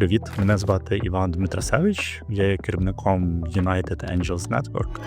Привіт, мене звати Іван Дмитрасевич. Я є керівником United Angels Network.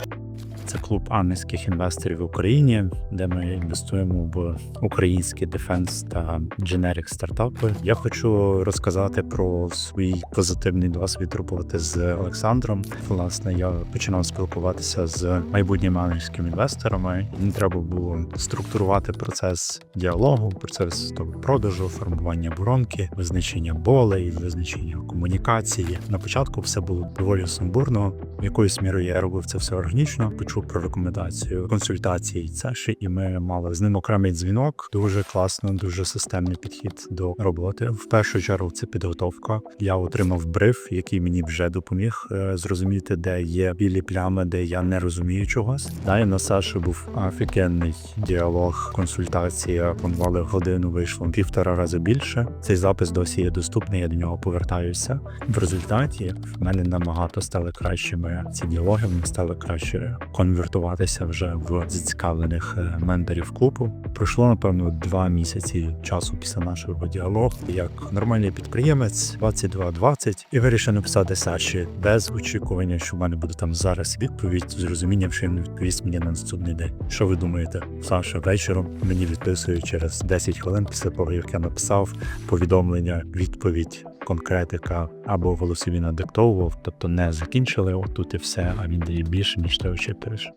Це клуб ангельських інвесторів в Україні, де ми інвестуємо в українські дефенс та дженерік стартапи. Я хочу розказати про свій позитивний досвід роботи з Олександром. Власне, я починав спілкуватися з майбутніми ангельськими інвесторами. Мені треба було структурувати процес діалогу, процес того продажу, формування воронки, визначення болей, визначення комунікації. На початку все було доволі сумбурно. Якоюсь мірою я робив це все органічно. Почув про рекомендацію консультації Цеші, і ми мали з ним окремий дзвінок. Дуже класно, дуже системний підхід до роботи. В першу чергу це підготовка. Я отримав бриф, який мені вже допоміг е, зрозуміти, де є білі плями, де я не розумію чогось. Далі на Саші був офігенний діалог, консультація. Планували годину, вийшло півтора рази більше. Цей запис досі є доступний. Я до нього повертаюся. В результаті в мене набагато стали кращими ці діалоги. Вони стали краще конвертуватися вже в зацікавлених е, менторів клубу. Пройшло напевно два місяці часу після нашого діалогу. Як нормальний підприємець 22-20 і вирішив написати Саші без очікування, що в мене буде там зараз відповідь з розумінням, що він відповість мені на наступний день. Що ви думаєте? Саша вечором мені відписує через 10 хвилин після того, як я написав повідомлення, відповідь. Конкретика або голосові надиктовував, тобто не закінчили отут і все, а він дає більше, ніж ти очікуєш.